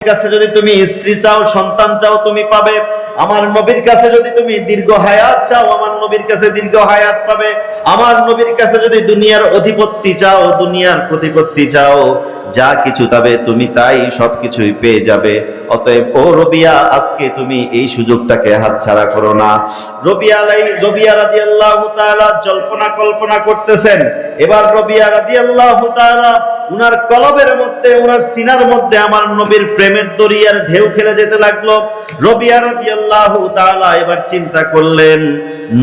কাছে যদি তুমি স্ত্রী চাও, সন্তান চাও, তুমি পাবে। আমার নবীর কাছে যদি তুমি দীর্ঘ হায়াত চাও, আমার নবীর কাছে দীর্ঘ হায়াত পাবে। আমার নবীর কাছে যদি দুনিয়ার অধিপত্তি চাও, দুনিয়ার প্রতিপত্তি চাও যা কিছু, তবে তুমি তাই সবকিছুই পেয়ে যাবে। অতএব, ও রবিয়া, আজকে তুমি এই সুযোগটাকে হাতছাড়া করো না। রবিয়া লাই রবিয়া তাআলা জল্পনা কল্পনা করতেছেন। এবার রবিয়া রাদিয়াল্লাহু তাআলা উনার কলবের মধ্যে, উনার সিনার মধ্যে আমার নবীর প্রেমের দরিয়ার ঢেউ খেলে যেতে লাগল। রবিয়া রাদিয়াল্লাহু তাআলা এবার চিন্তা করলেন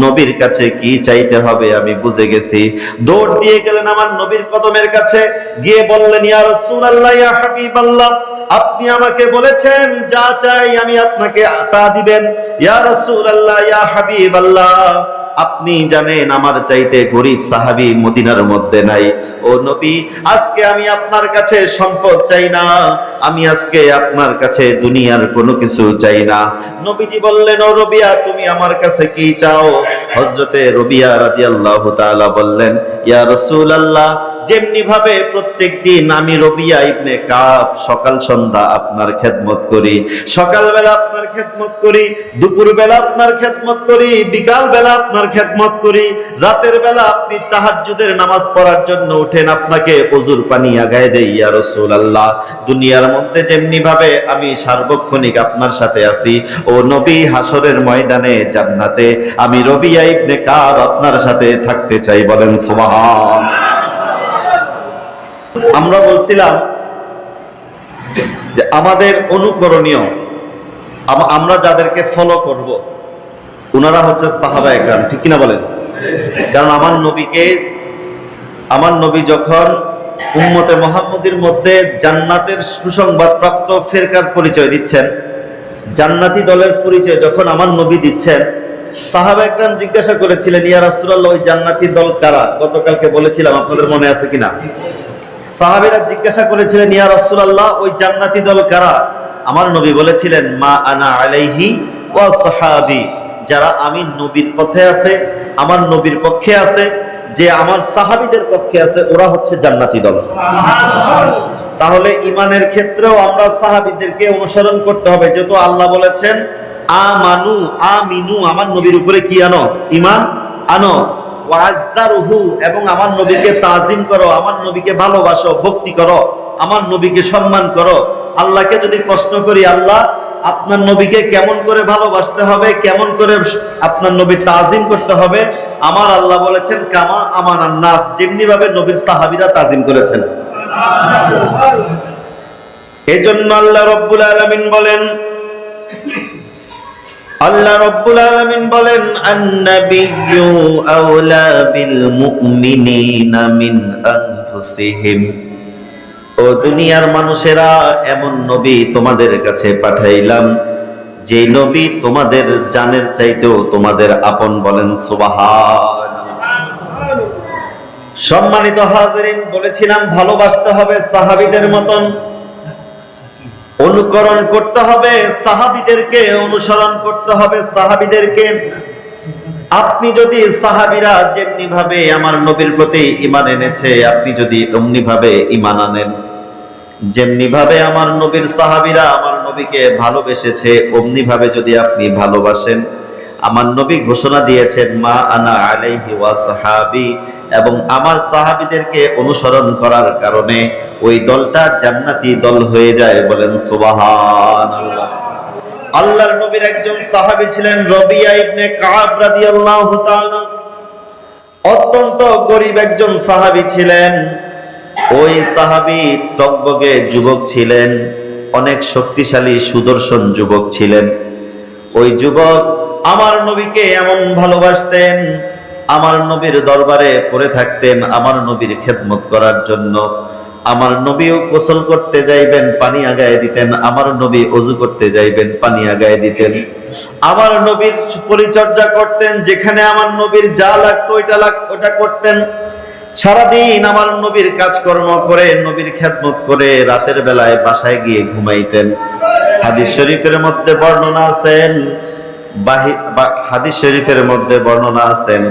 নবীর কাছে কি চাইতে হবে আমি বুঝে গেছি। দৌড় দিয়ে গেলেন আমার নবীর কদমের কাছে, গিয়ে বললেন, ইয়া রাসূলুল্লাহ, ইয়া হাবিবাল্লাহ, আপনি আমাকে বলেছেন, যা চাই আমি আপনাকে তা দিবেন। ইয়া রাসূলুল্লাহ, ইয়া হাবিবাল্লাহ, আপনি জানেন আমার চাইতে গরিব সাহাবী মদিনার মধ্যে নাই। ও নবী, আজকে আমি আপনার কাছে সম্পদ চাই না। আমি আজকে আপনার কাছে দুনিয়ার কোনো কিছু চাই না। নবীজি বললেন, ও রবিয়া, তুমি আমার কাছে কি চাও? হযরতে রবিয়া রাদিয়াল্লাহু তাআলা বললেন, ইয়া রাসূলুল্লাহ যেমনি ভাবে প্রত্যেক দিন আমি রবিয়া ইবনে কাব সকাল সন্ধ্যা আপনার খেদমত করি, সকালবেলা আপনার খেদমত করি দুপুর বেলা আপনার খেদমত করি বিকাল বেলা আপনার খেদমত করি রাতের বেলা আপনি তাহাজ্জুদের নামাজ পড়ার জন্য উঠেন, আপনাকে অজুর পানি আগায় দেই, ইয়া রাসূলুল্লাহ। দুনিয়ার মধ্যে যেমনি ভাবে আমি সার্বক্ষণিক আপনার সাথে আছি, ও নবী হাসরের ময়দানে জান্নাতে, আমি রবিয়া ইবনে কাব আপনার সাথে থাকতে চাই বলেন সুবহান। আমরা বলছিলাম যে আমাদের অনুকরণীয় আমরা যাদেরকে ফলো করব ওনারা হচ্ছে সাহাবা একরাম, ঠিক কিনা বলেন? কারণ আমার নবীকে, আমার নবী যখন উম্মতে মোহাম্মদের মধ্যে জান্নাতের সুসংবাদ প্রাপ্ত ফেরকার পরিচয় দিচ্ছেন। জান্নাতি দলের পরিচয় যখন আমার নবী দিচ্ছেন, সাহাবা একরাম জিজ্ঞাসা করেছিলেন, ইয়া রাসূলুল্লাহ, ওই জান্নাতি দল কারা? গতকালকে বলেছিলাম, আপনাদের মনে আছে কিনা? সাহাবেরা জিজ্ঞাসা করেছিলেন, ইয়া রাসূলুল্লাহ, ওই জান্নাতি দল কারা? আমার নবী বলেছিলেন, মা আনা আলাইহি ওয়া সাহাবি, যারা আমি নবীর পথে আছে, আমার নবীর পক্ষে আছে যে আমার সাহাবীদের পক্ষে আছে, ওরা হচ্ছে জান্নাতি দল। তাহলে ইমানের ক্ষেত্রেও আমরা সাহাবীদেরকে অনুসরণ করতে হবে। যেহেতু আল্লাহ বলেছেন, আমানু, আমিনু, আমার নবীর উপরে কি আনো? ইমান আনো। এবং আমার নবীকে তাজিম করো, আমার নবীকে ভালোবাসো, ভক্তি করো, আমার নবীকে সম্মান করো। আল্লাহকে যদি প্রশ্ন করি, আল্লাহ আপনার নবীকে কেমন করে ভালোবাসতে হবে, কেমন করে আপনার নবী তাজিম করতে হবে, আমার আল্লাহ বলেছেন, কামা আমান নাস যেমনি ভাবে নবীর সাহাবীরা তাজিম করেছেন। এই জন্য আল্লাহ রব্বুল আলামিন বলেন, আল্লাহ রব্বুল আলামিন বলেন, আন্নাবিয়্যু আওলা বিল মুমিনিনা মিন আনফুসিহিম। ও দুনিয়ার মানুষেরা, এমন নবী তোমাদের কাছে পাঠাইলাম যে নবী তোমাদের জানের চাইতেও তোমাদের আপন বলেন সুবহান সম্মানিত হাজিরিন, বলেছিলাম, ভালোবাসতে হবে সাহাবিদের মতন। অনুকরণ করতে হবে সাহাবীদেরকে, অনুসরণ করতে হবে সাহাবিদেরকে। আপনি যদি সাহাবিরা যেমনি ভাবে আমার নবীর প্রতি ঈমান এনেছে, আপনি যদি অমনি ভাবে ঈমান আনেন। যেমনি ভাবে আমার নবীর সাহাবীরা আমার নবীকে ভালোবেসেছে অমনি ভাবে যদি আপনি ভালোবাসেন, আমার নবী ঘোষণা দিয়েছেন, মা আনা আলাইহি ওয়া সাহাবি এবং আমার সাহাবীদেরকে অনুসরণ করার কারণে ওই দলটা জান্নাতি দল হয়ে যায় বলেন সুবহানাল্লাহ। আল্লাহর নবীর একজন সাহাবী ছিলেন রবিয়া ইবনে কাব রাদিয়াল্লাহু তাআলা। অত্যন্ত গরিব একজন সাহাবী ছিলেন। ওই সাহাবি টকবগে যুবক ছিলেন, অনেক শক্তিশালী সুদর্শন যুবক ছিলেন। ওই যুবক আমার নবীকে এমন ভালোবাসতেন, আমার নবীর দরবারে পড়ে থাকতেন, আমার নবীর খেদমত করার জন্য। আমার নবীও গোসল করতে যাইবেন, পানি আগায় দিতেন। আমার নবী অজু করতে যাইবেন, পানি আগায় দিতেন। আমার নবীর পরিচর্যা করতেন, যেখানে আমার নবীর যা লাগতো ওইটা লাগতো ওটা করতেন। সারাদিন আমার নবীর কাজকর্ম করে, নবীর খেদমত করে রাতের বেলায় বাসায় গিয়ে ঘুমাইতেন। হাদিস শরীফের মধ্যে বর্ণনা আছেন হাদিস শরীফের মধ্যে বর্ণনা আছেন,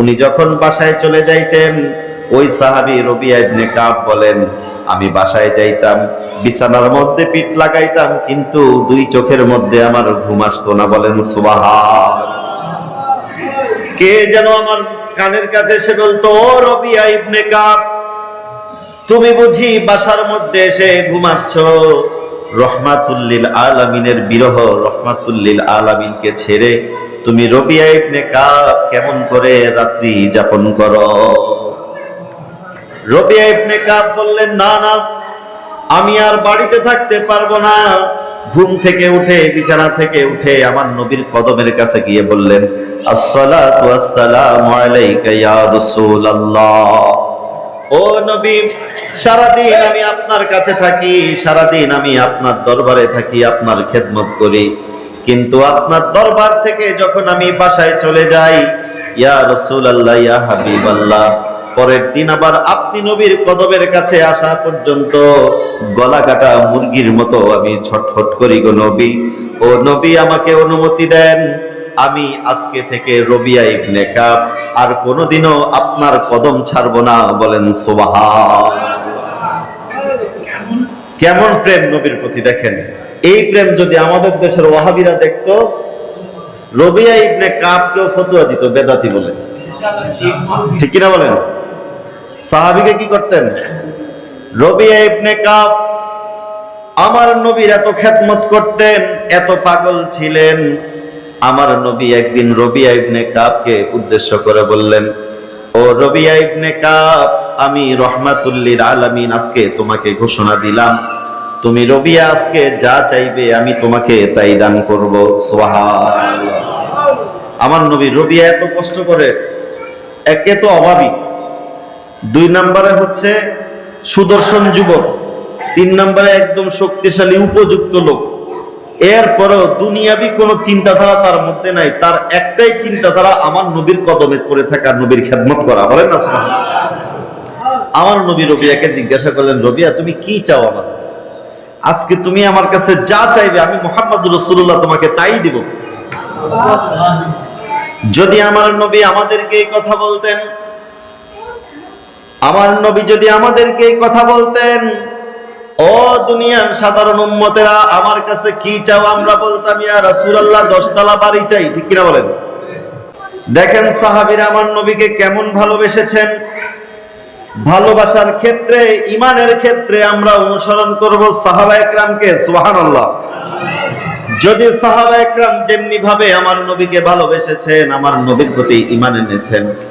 উনি যখন বাসায় চলে যাইতেন, ওই সাহাবী রবিয়া ইবনে কাব বলেন, আমি বাসায় যাইতাম, বিছানার মধ্যে পিঠ লাগাইতাম, কিন্তু দুই চোখের মধ্যে আমার ঘুম আসতো না। বলেন, সুবাহান কে যেন আমার কানের কাছে এসে বলতো, ও রবিয়া ইবনে কাব, তুমি বুঝি বাসার মধ্যে এসে ঘুমাচ্ছ? রহমাতুল্লিল আলামিনের বিরহ, রহমাতুল্লিল আলামিনকে ছেড়ে, তুমি রবিয়া ইবনে কাব, কেমন করে রাত্রি যাপন করো? রবিয়া ইবনে কাব বললেন, না না, আমি আর বাড়িতে থাকতে পারব না। ঘুম থেকে উঠে, বিছানা থেকে উঠে আমার নবীর কদমের কাছে গিয়ে বললেন, আসসালাতু ও নবী, সারাদিন আমি আপনার কাছে থাকি, সারাদিন আমি আপনার দরবারে থাকি, আপনার খেদমত করি। কিন্তু আপনার দরবার থেকে যখন আমি বাসায় চলে যাই, ইয়া রাসূলুল্লাহ, ইয়া হাবিবাল্লাহ। পরের দিন আবার আপনি নবীর কদমের কাছে আসা পর্যন্ত গলা কাটা মুরগির মতো আমি ছটফট করি গো নবী। ও নবী, আমাকে অনুমতি দেন, আমি আজকে থেকে রবিয়া ইবনে কাব, আর কোনোদিনও আপনার কদম ছাড়বো না, বলেন সুবহান কেমন প্রেম নবীর প্রতি দেখেন? এই প্রেম যদি আমাদের দেশের ওয়াহাবিরা দেখতো, রবিয়া ইবনে কাবকেও ফতুয়া দিত, বেদাতি বলে। ঠিক কিনা বলেন? সাহাবিকে কি করতেন? রবিয়া ইবনে আমার নবীর এত খেদমত করতেন, এত পাগল ছিলেন। আমার নবী একদিন রবিয়া ইবনে কাবকে উদ্দেশ্য করে বললেন, ও রবিয়া ইবনে কাব, আমি রহমাতুল্লিল আলামিন আজকে তোমাকে ঘোষণা দিলাম। তুমি রবিয়া আজকে যা চাইবে আমি তোমাকে তাই দান করব। সুবহানাল্লাহ। আমার নবী রবিয়া এত কষ্ট করে, একে তো অভাবী। দুই নম্বরে হচ্ছে সুদর্শন যুবক। তিন নম্বরে একদম শক্তিশালী উপযুক্ত লোক। এরপরেও দুনিয়াবি কোনো চিন্তাধারা তার মধ্যে নাই। তার একটাই চিন্তাধারা আমার নবীর কদমে পড়ে থাকা নবীর খেদমত করা। বলেন না আমার নবী রবিয়াকে জিজ্ঞাসা করলেন রবিয়া তুমি কি চাও আমার আজকে তুমি আমার কাছে যা চাইবে আমি মোহাম্মদ রসুল্লাহ তোমাকে তাই দিব। যদি আমার নবী আমাদেরকে এই কথা বলতেন আমার নবী যদি আমাদেরকে কথা বলতেন, ও দুনিয়ার সাধারণ উম্মতেরা, আমার কাছে কি চাও আমরা বলতাম, ইয়া রাসূলুল্লাহ, দশতলা বাড়ি চাই। ঠিক কিনা বলেন? দেখেন সাহাবীরা আমার নবীকে কেমন ভালোবেসেছেন। ভালোবাসার ক্ষেত্রে ইমানের ক্ষেত্রে আমরা অনুসরণ করব সাহাবা একরামকে, সুবহানাল্লাহ। যদি সাহাবা একরাম যেমনি ভাবে আমার নবীকে ভালোবেসেছেন, আমার নবীর প্রতি ইমান এনেছেন।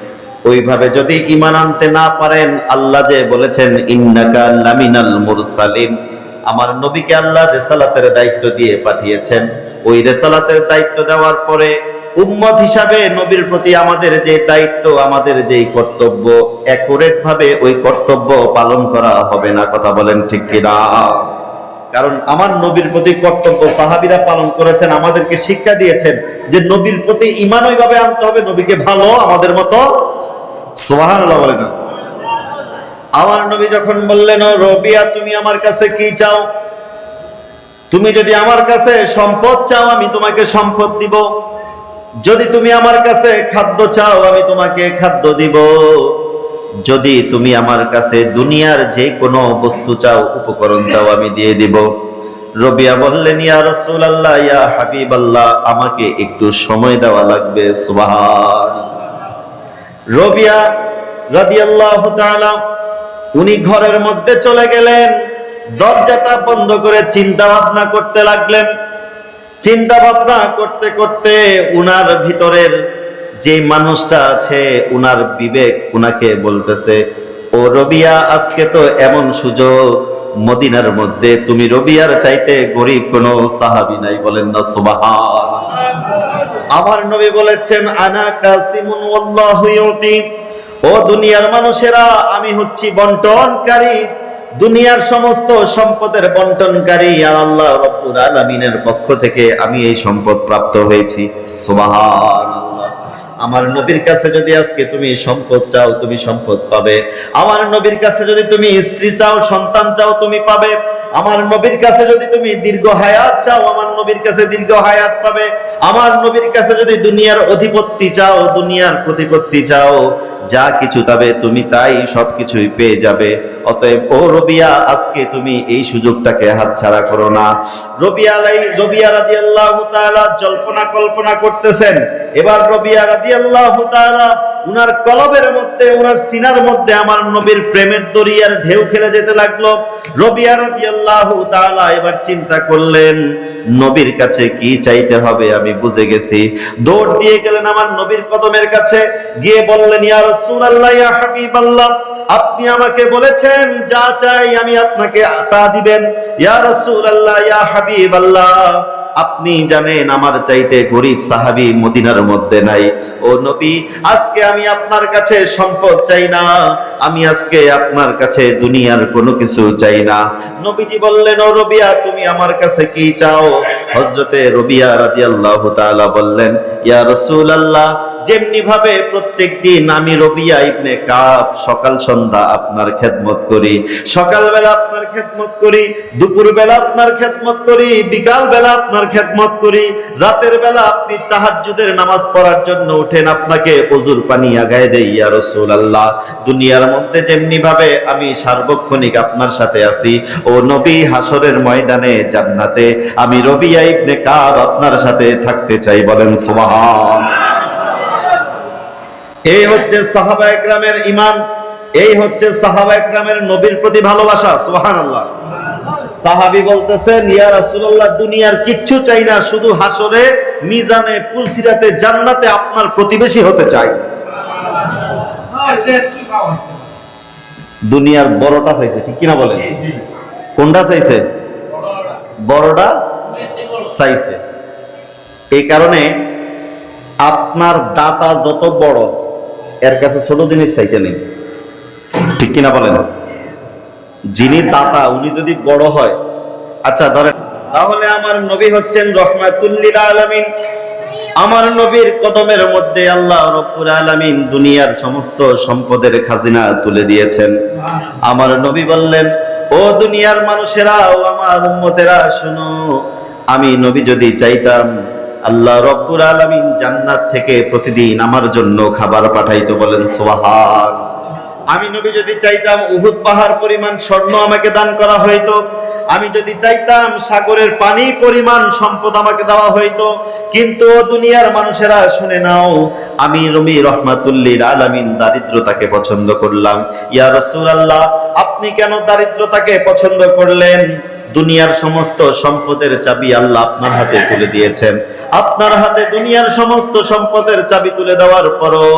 ওইভাবে যদি ইমান আনতে না পারেন, আল্লাহ যে বলেছেন, ইন্নাকা লামিনাল আমার নবীকে আল্লাহ রেসালাতের দায়িত্ব দিয়ে পাঠিয়েছেন। ওই রেসালাতের দায়িত্ব দেওয়ার পরে উম্মত হিসাবে নবীর প্রতি আমাদের যে দায়িত্ব, আমাদের যে কর্তব্য অ্যাকুরেট ভাবে ওই কর্তব্য পালন করা হবে না, কথা বলেন ঠিক কিনা? কারণ আমার নবীর প্রতি কর্তব্য, সাহাবিরা পালন করেছেন, আমাদেরকে শিক্ষা দিয়েছেন যে নবীর প্রতি ইমান ওইভাবে আনতে হবে, নবীকে ভালো আমাদের মতো আমার নবী যখন বললেন, "ও রবিয়া, তুমি আমার কাছে কি চাও? তুমি যদি আমার কাছে সম্পদ চাও, আমি তোমাকে সম্পদ দিব। যদি তুমি আমার কাছে খাদ্য চাও, আমি তোমাকে খাদ্য দিব। যদি তুমি আমার কাছে দুনিয়ার যে কোনো বস্তু চাও, উপকরণ চাও, আমি দিয়ে দিব। রবিয়া বললেন, ইয়া রাসূলুল্লাহ, ইয়া হাবিবাল্লাহ, আমাকে একটু সময় দেওয়া লাগবে, সুবহান রবিয়া রাদিয়াল্লাহু তাআলা, উনি ঘরের মধ্যে চলে গেলেন, দরজাটা বন্ধ করে চিন্তা ভাবনা করতে লাগলেন। চিন্তা ভাবনা করতে করতে উনার ভিতরের যে মানুষটা আছে, উনার বিবেক উনাকে বলতেছে, ও রবিয়া, আজকে তো এমন সুযোগ, মদিনার মধ্যে তুমি রবিয়ার চাইতে গরিব কোনো সাহাবি নাই বলেন না সুবাহান আমার নবী বলেছেন, আনা কাসিমুন ইউতি। ও দুনিয়ার মানুষেরা, আমি হচ্ছি বন্টনকারী, দুনিয়ার সমস্ত সম্পদের বন্টনকারী, আর আল্লাহ রব্বুল আলামিনের পক্ষ থেকে আমি এই সম্পদ প্রাপ্ত হয়েছি। সুবহানাল্লাহ। আমার নবীর কাছে যদি আজকে তুমি সম্পদ চাও, তুমি সম্পদ পাবে। আমার নবীর কাছে যদি তুমি স্ত্রী চাও, সন্তান চাও, তুমি পাবে। আমার নবীর কাছে যদি তুমি দীর্ঘ হায়াত চাও, আমার নবীর কাছে দীর্ঘ হায়াত পাবে। আমার নবীর কাছে যদি দুনিয়ার অধিপত্তি চাও, দুনিয়ার প্রতিপত্তি চাও যা কিছু, তবে তুমি তাই সবকিছুই পেয়ে যাবে। অতএব, ও রবিয়া, আজকে তুমি এই সুযোগটাকে হাতছাড়া করো না। রবিয়া রবিয়া জল্পনা কল্পনা করতেছেন। এবার রবিয়া রাদিয়াল্লাহু তাআলা উনার কলবের মধ্যে, উনার সিনার মধ্যে আমার নবীর প্রেমের দরিয়ার ঢেউ খেলে যেতে লাগল। রবিয়া রাদিয়াল্লাহু তাআলা এবার চিন্তা করলেন নবীর কাছে কি চাইতে হবে আমি বুঝে গেছি। দৌড় দিয়ে গেলেন আমার নবীর কদমের কাছে, গিয়ে বললেন, ইয়া রাসূলুল্লাহ, ইয়া আপনি আমাকে বলেছেন, যা চাই আমি আপনাকে তা দিবেন। ইয়া রাসূলুল্লাহ, ইয়া হাবিবাল্লাহ, আপনি জানেন আমার চাইতে গরিব সাহাবী মদিনার মধ্যে নাই। ও নবী, আজকে আমি আপনার কাছে সম্পদ চাই না। আমি আজকে আপনার কাছে দুনিয়ার কোনো কিছু চাই না। নবীজি বললেন, ও রবিয়া, তুমি আমার কাছে কি চাও? হযরতে রবিয়া রাদিয়াল্লাহু তাআলা বললেন, ইয়া রাসূলুল্লাহ যেমনি ভাবে প্রত্যেক দিন আমি রবিয়া ইবনে কাব সকাল সন্ধ্যা আপনার খেদমত করি, সকালবেলা আপনার খেদমত করি, দুপুরবেলা আপনার খেদমত করি বিকাল বেলা আপনার খেদমত করি রাতের বেলা আপনি তাহাজ্জুদের নামাজ পড়ার জন্য উঠেন, আপনাকে অজুর পানি আগায় দেই, ইয়া রাসূলুল্লাহ। দুনিয়ার মধ্যে যেমনি ভাবে আমি সার্বক্ষণিক আপনার সাথে আছি ও নবী হাসরের ময়দানে জান্নাতে আমি রবিয়া ইবনে কাব আপনার সাথে থাকতে চাই বলেন সুবহান এই হচ্ছে সাহাবা একরামের ইমান এই হচ্ছে সাহাবা একরামের নবীর প্রতি ভালোবাসা সুবহানাল্লাহ সাহাবী বলতেছেন ইয়া রাসূলুল্লাহ দুনিয়ার কিচ্ছু চাই না শুধু হাসরে মিজানে পুলসিরাতে জান্নাতে আপনার প্রতিবেশী হতে চাই দুনিয়ার বড়টা চাইছে, ঠিক কিনা বলেন? কোনটা চাইছে? বড়টা চাইছে। এই কারণে আপনার দাতা যত বড়, এর কাছে ছোট জিনিস চাইতে নেই। ঠিক কিনা বলেন? যিনি দাতা, উনি যদি বড় হয় আচ্ছা ধরেন, তাহলে আমার নবী হচ্ছেন রহমাতুল্লিল আলামিন। আমার নবীর কদমের মধ্যে আল্লাহ রব্বুল আলামিন দুনিয়ার সমস্ত সম্পদের খাজিনা তুলে দিয়েছেন। আমার নবী বললেন, ও দুনিয়ার মানুষেরা, ও আমার উম্মতেরা, শুনো, আমি নবী যদি চাইতাম, আল্লাহ রব্বুল আলামিন জান্নাত থেকে প্রতিদিন আমার জন্য খাবার পাঠাইতো বলেন সোহান আমি নবী যদি চাইতাম উহুদ পাহাড় পরিমাণ স্বর্ণ আমাকে দান করা হইতো, আমি যদি চাইতাম সাগরের পানি পরিমাণ সম্পদ আমাকে দেওয়া হইতো, কিন্তু দুনিয়ার মানুষেরা শুনে নাও, আমি রমি রহমাতুল্লিল আলামিন দারিদ্রতাকে পছন্দ করলাম। ইয়া রাসূলুল্লাহ, আপনি কেন দারিদ্রতাকে পছন্দ করলেন? দুনিয়ার সমস্ত সম্পদের চাবি আল্লাহ আপনার হাতে তুলে দিয়েছেন। আপনার হাতে দুনিয়ার সমস্ত সম্পদের চাবি তুলে দেওয়ার পরও,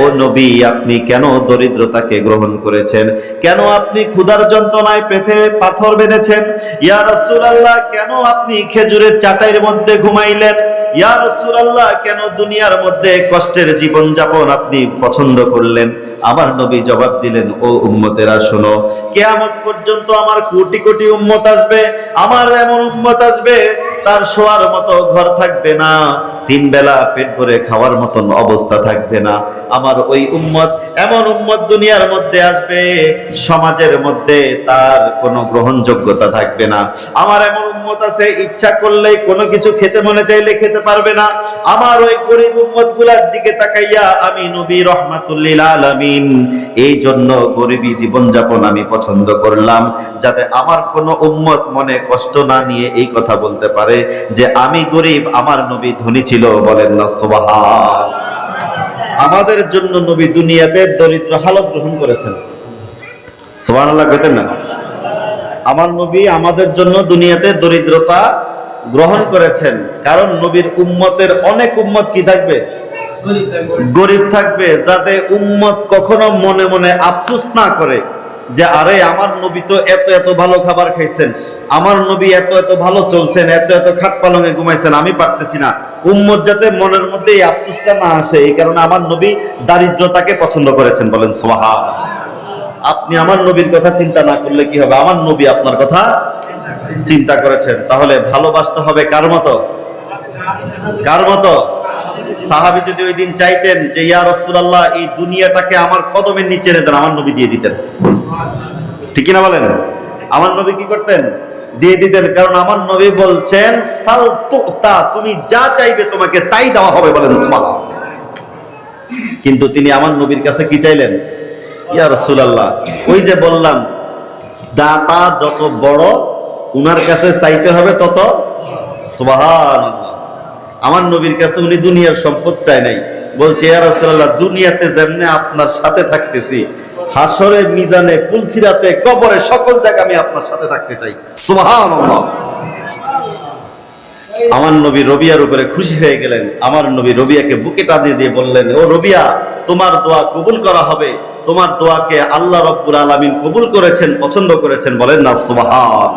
ও নবী, আপনি কেন দরিদ্রতাকে গ্রহণ করেছেন? কেন আপনি ক্ষুধার যন্ত্রণায় পেতে পাথর বেঁধেছেন? ইয়া রাসূলুল্লাহ, কেন আপনি খেজুরের চাটাইয়ের মধ্যে ঘুমাইলেন? ইয়া রাসূলুল্লাহ, কেন দুনিয়ার মধ্যে কষ্টের জীবন যাপন আপনি পছন্দ করলেন? আমার নবী জবাব দিলেন, ও উম্মতেরা, শোনো, কেয়ামত পর্যন্ত আমার কোটি কোটি উম্মত আসবে, আমার এমন উম্মত আসবে তার শোয়ার মতো ঘর থাকবে না, তিন বেলা পেট ভরে খাওয়ার মতন অবস্থা থাকবে না। আমার ওই উম্মত এমন উম্মত দুনিয়ার মধ্যে আসবে, সমাজের মধ্যে তার কোনো গ্রহণযোগ্যতা থাকবে না। আমার এমন উম্মত আছে, ইচ্ছা করলেই কোনো কিছু খেতে মনে চাইলে খেতে পারবে না। আমার ওই গরিব উম্মতগুলার দিকে তাকাইয়া আমি নবী রহমাতুল্লিল আলামিন, এই জন্য গরিবী জীবনযাপন আমি পছন্দ করলাম, যাতে আমার কোনো উম্মত মনে কষ্ট না নিয়ে এই কথা বলতে পারে। যে আমি গরিব, আমার নবী ধনী ছিল বলেন না, সুবহান। আমাদের জন্য নবী দুনিয়াতে দরিদ্র হালত গ্রহণ করেছেন। সুবহানাল্লাহ, কইতেন না? আমার নবী আমাদের জন্য দুনিয়াতে দরিদ্রতা গ্রহণ করেছেন। কারণ নবীর উম্মতের অনেক উম্মত কি থাকবে? গরিব থাকবে। যাতে উম্মত কখনো মনে মনে আফসোস না করে যে, আরে, আমার নবী তো এত এত ভালো খাবার খাইছেন। আমার নবী এত এত ভালো চলছেন, এত এত খাট পালঙে ঘুমাইছেন, আমি পারতেছি না। উম্মত যাতে মনের মধ্যে এই আফসোসটা না আসে, এই কারণে আমার নবী দারিদ্রতাকে পছন্দ করেছেন বলেন সোহা আপনি আমার নবীর কথা চিন্তা না করলে কি হবে? আমার নবী আপনার কথা চিন্তা করেছেন। তাহলে ভালোবাসতে হবে কার মতো? কার মতো? সাহাবি যদি ওই দিন চাইতেন যে, ইয়া রাসূলুল্লাহ, এই দুনিয়াটাকে আমার কদমের নিচে এনে দেন, আমার নবী দিয়ে দিতেন। ঠিক না বলেন? আমার নবী কি করতেন? দিয়ে দিতেন, কারণ আমার নবী বলছেন তুমি যা চাইবে তোমাকে তাই দেওয়া হবে, বলেন কিন্তু তিনি আমার নবীর কাছে কি চাইলেন? ওই যে বললাম, দাতা যত বড়, উনার কাছে চাইতে হবে তত, সুবহানাল্লাহ। আমার নবীর কাছে উনি দুনিয়ার সম্পদ চায় নাই। বলছে দুনিয়াতে যেমনে আপনার সাথে থাকতেছি হাসরে মিজানে পুলসিরাতে কবরে সকল জায়গায় আমি আপনার সাথে থাকতে চাই। সুবহানাল্লাহ। আমার নবী রবিয়ার উপরে খুশি হয়ে গেলেন। আমার নবী রবিয়াকে বুকে টানিয়ে দিয়ে বললেন, ও রবিয়া, তোমার দোয়া কবুল করা হবে। তোমার দোয়াকে আল্লাহ রব্বুল আলমিন কবুল করেছেন, পছন্দ করেছেন। বলেন না সুবহান